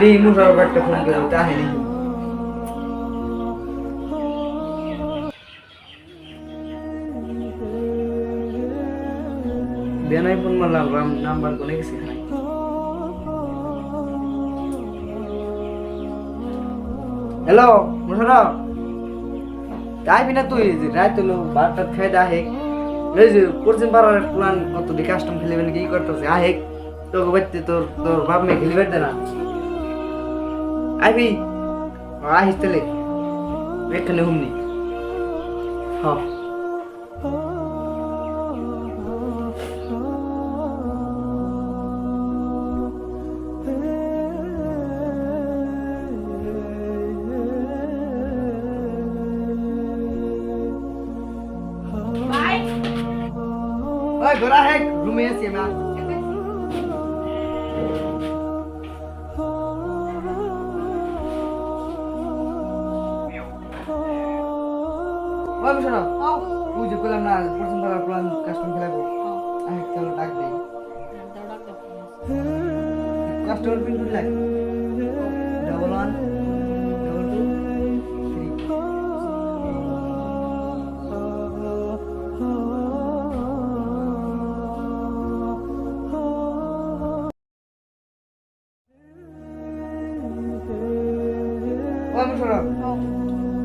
দিই মুশারফ একটা ফোন করে তাহে দেখি দেনাই ফোন মারলাম রাম নাম্বার কোনে গেছে হ্যালো মুশারফ। যাইবি না তুই রাত হলো বারোটা খেয়ে দা হেক যে পশ্চিম পাড়ার প্ল্যান কত কাস্টম খেলিবেন কি করতেছে? আহেক, তোকে বাড়তে তোর তোর বাপ মেয়ে খেলিবে না? আইবি আহিস তাহলে এখানে হুমনি হ্যাঁ ভাই ওই ঘোরা হেক রুমে আছি আমি ওই ও তুই যে করলাম না প্ল্যান কাস্টম খেলাবো। ও চলো ডাক দেই। কাস্টমার পিন লাগ double one double two three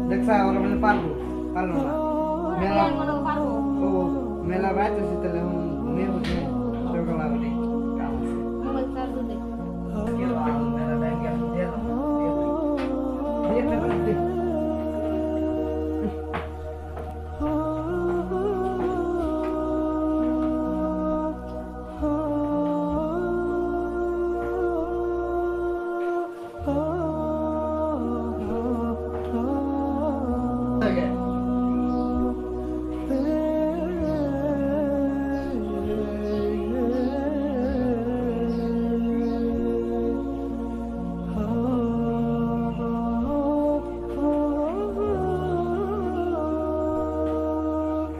দেখছা ওরা মনে পারব। Me lavaste si te leo un miembro de chocolate. Vamos a estar donde. Quiero algo, me lavaste.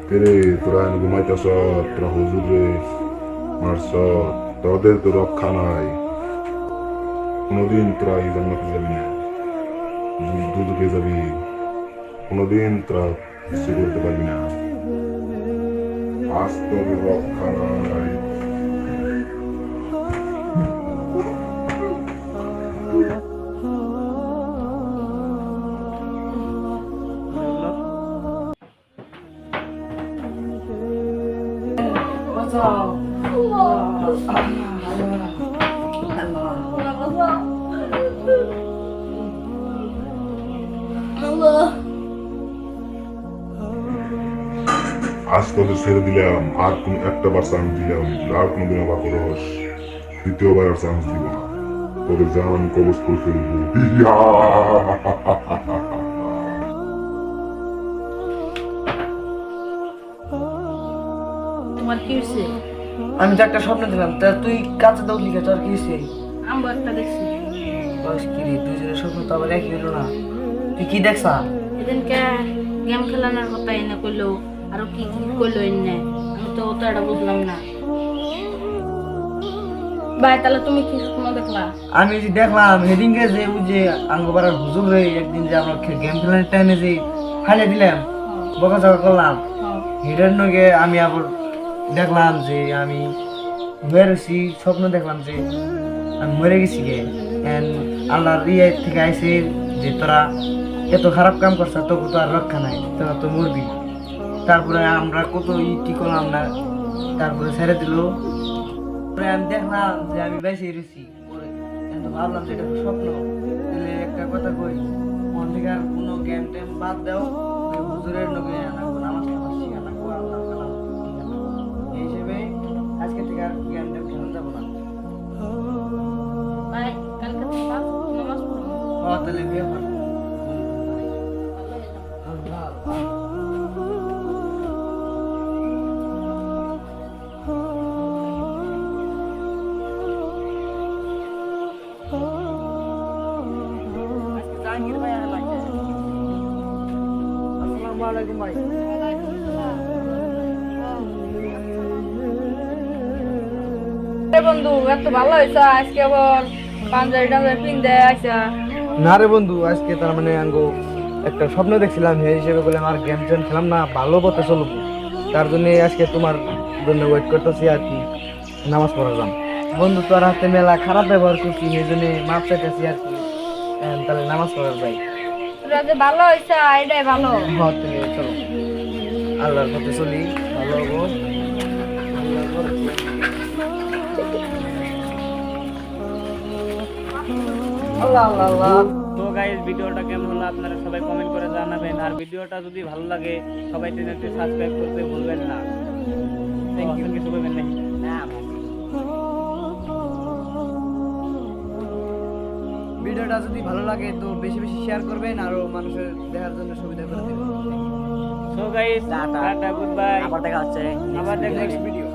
কিরে তোরা ঘুমাইতেছ তোরা হুজুর মারছ তোদের তো রক্ষা নাই কোনোদিন তোরা এই জান্নাতে যাবি দুদকে যাবি কোনোদিন তোরা কিছু করতে পারবি না আজ তোর রক্ষা নাই বাঁচাও আজ তোদের ছেড়ে দিলাম, আর কোন একটা বার চান্স দিলাম, আর কোনোদিন আবার করস দ্বিতীয়বার আর চান্স দিব না। তোদের জান কবজ করে ফেলব। তোমার কি হয়েছে আমি তো একটা স্বপ্ন দিলাম তা তুই কাছে দাও লিখে তোর কি হয়েছে আমি একটা দেখছি। বয়স কি রে দুজনের স্বপ্ন তো আবার একই হলো না। তুই কি দেখছা? এদিনকে গেম খেলানোর কথা এনে কইলো আর কি কি কইলো এনে আমি তো তো এটা বুঝলাম না। ভাই তাহলে তুমি কি স্বপ্ন দেখলা? আমি যে দেখলাম হেডিংকে যে ওই যে আঙ্গপাড়ার হুজুর হয়ে একদিন যে আমরা গেম খেলার টাইমে যে ফাইলে দিলাম বকা চকা করলাম। হিটার নগে আমি আবার দেখলাম যে আমি মেরেছি স্বপ্ন দেখলাম যে আমি মরে গেছি গে। আল্লাহর ইয়ে থেকে আইসে যে তোরা এত খারাপ কাম করছ, তোকে তো আর রক্ষা নাই, তোরা তো মরবি। তারপরে আমরা কত ই কি করলাম না, তারপরে ছেড়ে দিল। পরে আমি দেখলাম যে আমি পরে কিন্তু ভাবলাম যে এটা স্বপ্ন। তাহলে একটা কথা কই, মন থেকে আর কোনো গেম টেম বাদ দাও। হুজুরের নগে জাহাঙ্গীর ভাই আর লাগছে আসসালামু আলাইকুম ভাই এ বন্ধু, এত ভালো হয়েছে, আজকে আবার পাঞ্জাবি টাঞ্জাবি পিনতে আইসা না রে বন্ধু আজকে তার মানে আঙ্গো একটা স্বপ্ন দেখছিলাম সেই হিসেবে বলে আমার গেম টেম খেলাম না ভালো পথে চলব। তার জন্য আজকে তোমার জন্য ওয়েট করতেছি আর কি নামাজ পড়ালাম বন্ধু তোর হাতে মেলা খারাপ ব্যবহার করছি এই জন্য মাপ চাইতেছি আর কি। তাহলে নামাজ পড়ার যাই ভালো হয়েছে এটাই ভালো। হ্যাঁ তুমি চলো। আল্লাহর পথে চলি ভালো হব। আল্লাহ আল্লাহ আল্লাহ। তো গাইজ ভিডিওটা কেমন হলো আপনারা সবাই কমেন্ট করে জানাবেন। আর ভিডিওটা যদি ভালো লাগে সবাই চ্যানেলটি সাবস্ক্রাইব করতে ভুলবেন না। থ্যাংক ইউ কিছু বলবেন নাকি ভিডিওটা যদি ভালো লাগে তো বেশি বেশি শেয়ার করবেন আরও মানুষের দেখার জন্য সুবিধা করে দেবেন। So guys ta ta goodbye আবার দেখা হচ্ছে আবার দেখা নেক্সট ভিডিও